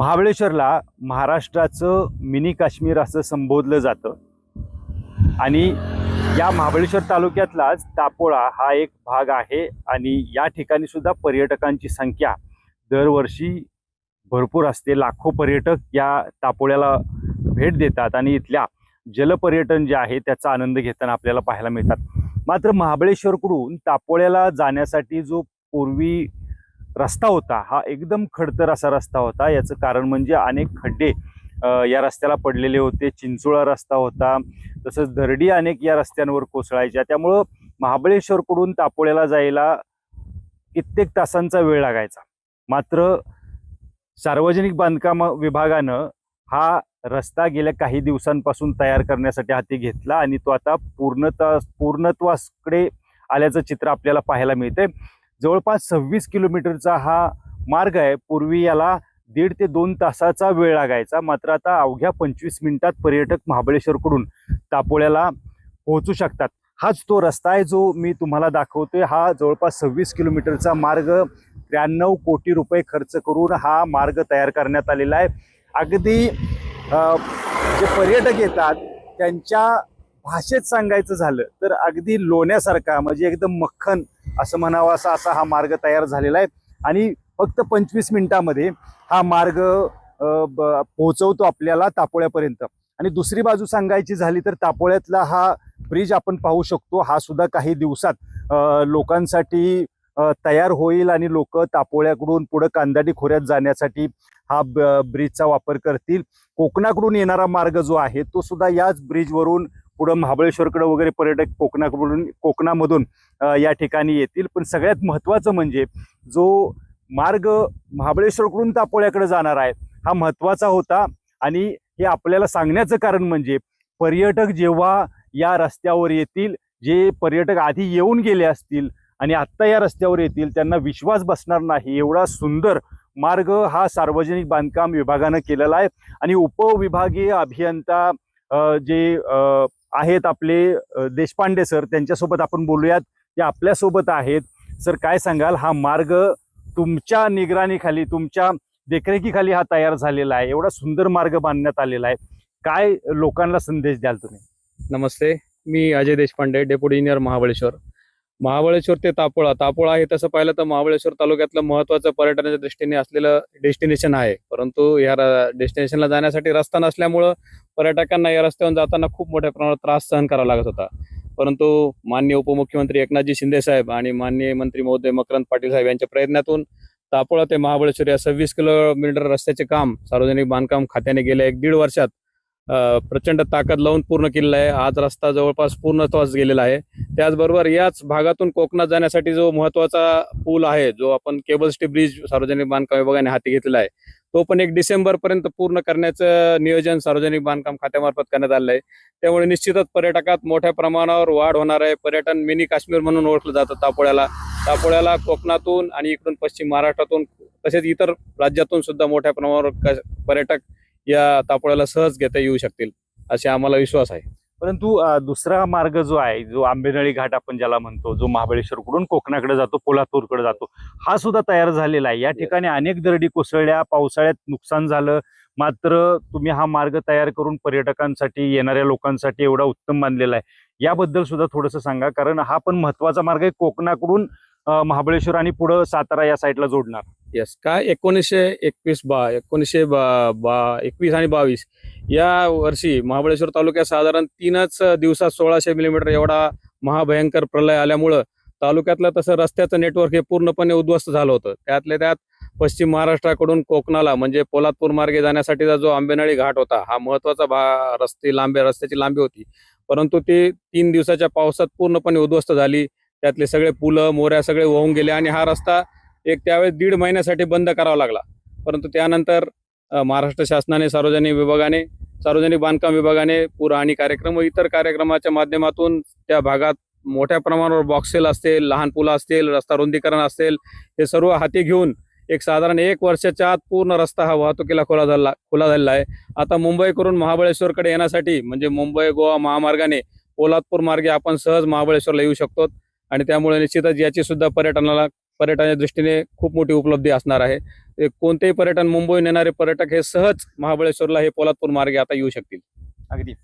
महाबळेश्वरला महाराष्ट्राचं मिनी काश्मीर असं संबोधलं जातं. आणि या महाबळेश्वर तालुक्यातलाच तापोळा हा एक भाग आहे आणि या ठिकाणी सुद्धा पर्यटकांची संख्या दरवर्षी भरपूर असते. लाखो पर्यटक या तापोळ्याला भेट देतात आणि इथल्या जलपर्यटन जे आहे त्याचा आनंद घेताना आपल्याला पाहायला मिळतात. मात्र महाबळेश्वरकडून तापोळ्याला जाण्यासाठी जो पूर्वी रस्ता होता हा एकदम खडतर असा रस्ता होता. याचं कारण म्हणजे अनेक खड्डे या रस्त्याला पडलेले होते. चिंचोळा रस्ता होता. तसंच दरडी अनेक या रस्त्यांवर कोसळायच्या. त्यामुळं महाबळेश्वरकडून तापोळ्याला जायला कित्येक तासांचा वेळ लागायचा. मात्र सार्वजनिक बांधकाम विभागानं हा रस्ता गेल्या काही दिवसांपासून तयार करण्यासाठी हाती घेतला आणि तो आता पूर्णता पूर्णत्वाकडे आल्याचं चित्र आपल्याला पाहायला मिळतंय. जवळपास सव्वीस किलोमीटरचा हा मार्ग आहे. पूर्वी याला दीड ते दोन तासाचा वेळ लागायचा. मात्र आता अवघ्या पंचवीस मिनिटात पर्यटक महाबळेश्वरकडून तापोळ्याला पोहोचू शकतात. हाच तो रस्ता आहे जो मी तुम्हाला दाखवतोय. हा जवळपास सव्वीस किलोमीटरचा मार्ग त्र्याण्णव कोटी रुपये खर्च करून हा मार्ग तयार करण्यात आलेला आहे. अगदी जे पर्यटक येतात त्यांच्या भाषेत सांगायचं झालं तर अगदी लोण्यासारखा म्हणजे एकदम मक्खन असं म्हणावं असा असा हा मार्ग तयार झालेला आहे. आणि फक्त पंचवीस मिनिटामध्ये हा मार्ग ब- पोहोचवतो आपल्याला तापोळ्यापर्यंत. आणि दुसरी बाजू सांगायची झाली तर तापोळ्यातला हा ब्रिज आपण पाहू शकतो. हा सुद्धा काही दिवसात लोकांसाठी तयार होईल आणि लोक तापोळ्याकडून पुढे कांदाडी खोऱ्यात जाण्यासाठी हा ब- ब्रिजचा वापर करतील. कोकणाकडून येणारा मार्ग जो आहे तो सुद्धा याच ब्रिजवरून पुढं महाबळेश्वरकडे वगैरे पर्यटक कोकणाकडून कोकणामधून या ठिकाणी येतील. पण सगळ्यात महत्त्वाचं म्हणजे जो मार्ग महाबळेश्वरकडून तापोळ्याकडे जाणार आहे हा महत्त्वाचा होता. आणि हे आपल्याला सांगण्याचं कारण म्हणजे पर्यटक जेव्हा या रस्त्यावर येतील जे पर्यटक आधी येऊन गेले असतील आणि आत्ता या रस्त्यावर येतील त्यांना विश्वास बसणार नाही. एवढा सुंदर मार्ग हा सार्वजनिक बांधकाम विभागानं केलेला आहे. आणि उपविभागीय अभियंता जे आहेत आपले देशपांडे सर. त्यांच्यासोबत आपण बोलूयात. ते आपल्यासोबत आहेत. सर काय सांगाल? हा मार्ग तुमच्या निगराणीखाली तुमच्या देखरेखीखाली हा तयार झालेला आहे. एवढा सुंदर मार्ग बांधण्यात आलेला आहे. काय लोकांना संदेश द्याल तुम्ही? नमस्ते. मी अजय देशपांडे डेप्युटी इंजिनियर महाबळेश्वर. महाबळेश्वर ते तापोळा. तापोळा हे तसं पाहिलं तर महाबळेश्वर तालुक्यातलं महत्वाचं पर्यटनाच्या दृष्टीने असलेलं डेस्टिनेशन आहे. परंतु या डेस्टिनेशनला जाण्यासाठी रस्ता नसल्यामुळं पर्यटकांना या रस्त्यावर जाताना खूप मोठ्या प्रमाणात त्रास सहन करावा लागत होता. परंतु माननीय उपमुख्यमंत्री एकनाथजी शिंदे साहेब आणि माननीय मंत्री महोदय मकरंद पाटील साहेब यांच्या प्रयत्नातून तापोळा ते महाबळेश्वर या सव्वीस किलोमीटर रस्त्याचे काम सार्वजनिक बांधकाम खात्याने गेल्या एक दीड वर्षात प्रचंड ताकद लावून पूर्ण केलेला आहे. आज रस्ता जवळपास पूर्णत्वास गेलेला आहे. त्याचबरोबर याच भागातून कोकणात जाण्यासाठी जो महत्त्वाचा पूल आहे जो आपण केबल स्टी ब्रिज सार्वजनिक बांधकाम विभागाने हाती घेतलेला आहे तो पण एक डिसेंबर पर्यंत पूर्ण करण्याचं नियोजन सार्वजनिक बांधकाम खात्यामार्फत करण्यात आलं आहे. त्यामुळे निश्चितच पर्यटकात मोठ्या प्रमाणावर वाढ होणार आहे. पर्यटन मिनी काश्मीर म्हणून ओळखलं जातं तापोळ्याला. तापोळ्याला कोकणातून आणि इकडून पश्चिम महाराष्ट्रातून तसेच इतर राज्यातून सुद्धा मोठ्या प्रमाणावर पर्यटक या तापोळ्याला सहज घेता येऊ शकतील असे आम्हाला विश्वास आहे. परंतु दुसरा मार्ग जो आहे जो आंबेनळी घाट आपण ज्याला म्हणतो जो महाबळेश्वरकडून कोकणाकडे जातो पोलादपूरकडे जातो हा सुद्धा तयार झालेला आहे. या ठिकाणी अनेक दरडी कोसळल्या पावसाळ्यात नुकसान झालं मात्र तुम्ही हा मार्ग तयार करून पर्यटकांसाठी येणाऱ्या लोकांसाठी एवढा उत्तम मानलेला आहे. याबद्दल सुद्धा थोडंसं सांगा कारण हा पण महत्त्वाचा मार्ग आहे कोकणाकडून महाबळेश्वर आणि पुढं सातारा या साईडला जोडणार. येस काय एकोणीसशे एकवीस बा एकोणीसशे बा बा एकवीस आणि बावीस या वर्षी महाबळेश्वर तालुक्यात साधारण तीनच दिवसात सोळाशे मिलीमीटर एवढा महाभयंकर प्रलय आल्यामुळं तालुक्यातलं तसं रस्त्याचं नेटवर्क हे पूर्णपणे उद्ध्वस्त झालं होतं. त्यातल्या त्यात पश्चिम महाराष्ट्राकडून कोकणाला म्हणजे पोलादपूर मार्गे जाण्यासाठीचा जो आंबेनळी घाट होता हा महत्त्वाचा भा रस्ते लांबी रस्त्याची लांबी होती. परंतु ती तीन दिवसाच्या पावसात पूर्णपणे उद्ध्वस्त झाली. त्यातले सगळे पुलं मोऱ्या सगळे वाहून गेले आणि हा रस्ता एक त्यावेळेस दीड महिन्यासाठी बंद करावा लागला. परंतु त्यानंतर महाराष्ट्र शासनाने सार्वजनिक विभागाने सार्वजनिक बांधकाम विभागाने पूर आणि कार्यक्रम व इतर कार्यक्रमाच्या माध्यमातून त्या भागात मोठ्या प्रमाणावर बॉक्सेल असतील लहान पुलं असतील रस्ता रुंदीकरण असेल हे सर्व हाती घेऊन एक साधारण एक वर्षाच्या आत पूर्ण रस्ता हा वाहतुकीला खुला झाला खुला झालेला आहे. आता मुंबईकडून महाबळेश्वरकडे येण्यासाठी म्हणजे मुंबई गोवा महामार्गाने पोलादपूर मार्गे आपण सहज महाबळेश्वरला येऊ शकतो. आणि त्यामुळे निश्चितच याची सुद्धा पर्यटनाला पर्यटनाच्या दृष्टीने खूप मोठी उपलब्धी असणार आहे. कोणतेही पर्यटन मुंबईहून येणारे पर्यटक हे सहज महाबळेश्वरला हे पोलादपूर मार्गे आता येऊ शकतील. अगदी.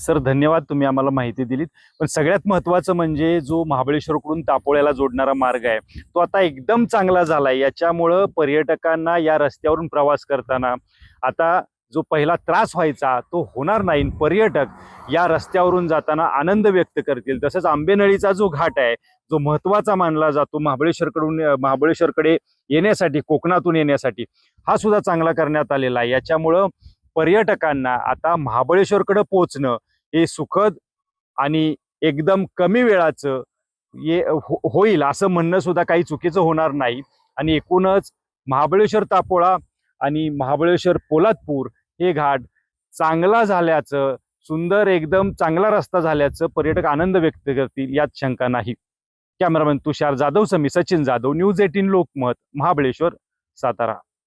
सर धन्यवाद तुम्ही आम्हाला माहिती दिलीत. पण सगळ्यात महत्त्वाचं म्हणजे जो महाबळेश्वरकडून तापोळ्याला जोडणारा मार्ग आहे तो आता एकदम चांगला झालाय. याच्यामुळं पर्यटकांना या रस्त्यावरून प्रवास करताना आता जो पहिला त्रास व्हायचा तो होणार नाही. पर्यटक या रस्त्यावरून जाताना आनंद व्यक्त करतील. तसंच आंबेनळीचा जो घाट आहे जो महत्त्वाचा मानला जातो महाबळेश्वरकडून महाबळेश्वरकडे येण्यासाठी कोकणातून येण्यासाठी हा सुद्धा चांगला करण्यात आलेला आहे. याच्यामुळं पर्यटकांना आता महाबळेश्वरकडं पोचणं हे सुखद आणि एकदम कमी वेळाचं ये हो- होईल असं म्हणणं सुद्धा काही चुकीचं होणार नाही. आणि एकूणच महाबळेश्वर तापोळा आणि महाबळेश्वर पोलादपूर हे घाट चांगला झाल्याचं सुंदर एकदम चांगला रस्ता झाल्याचं पर्यटक आनंद व्यक्त करतील यात शंका नाही. कॅमेरामॅन तुषार जाधव समी सचिन जाधव न्यूज एटीन लोकमत महाबळेश्वर सातारा.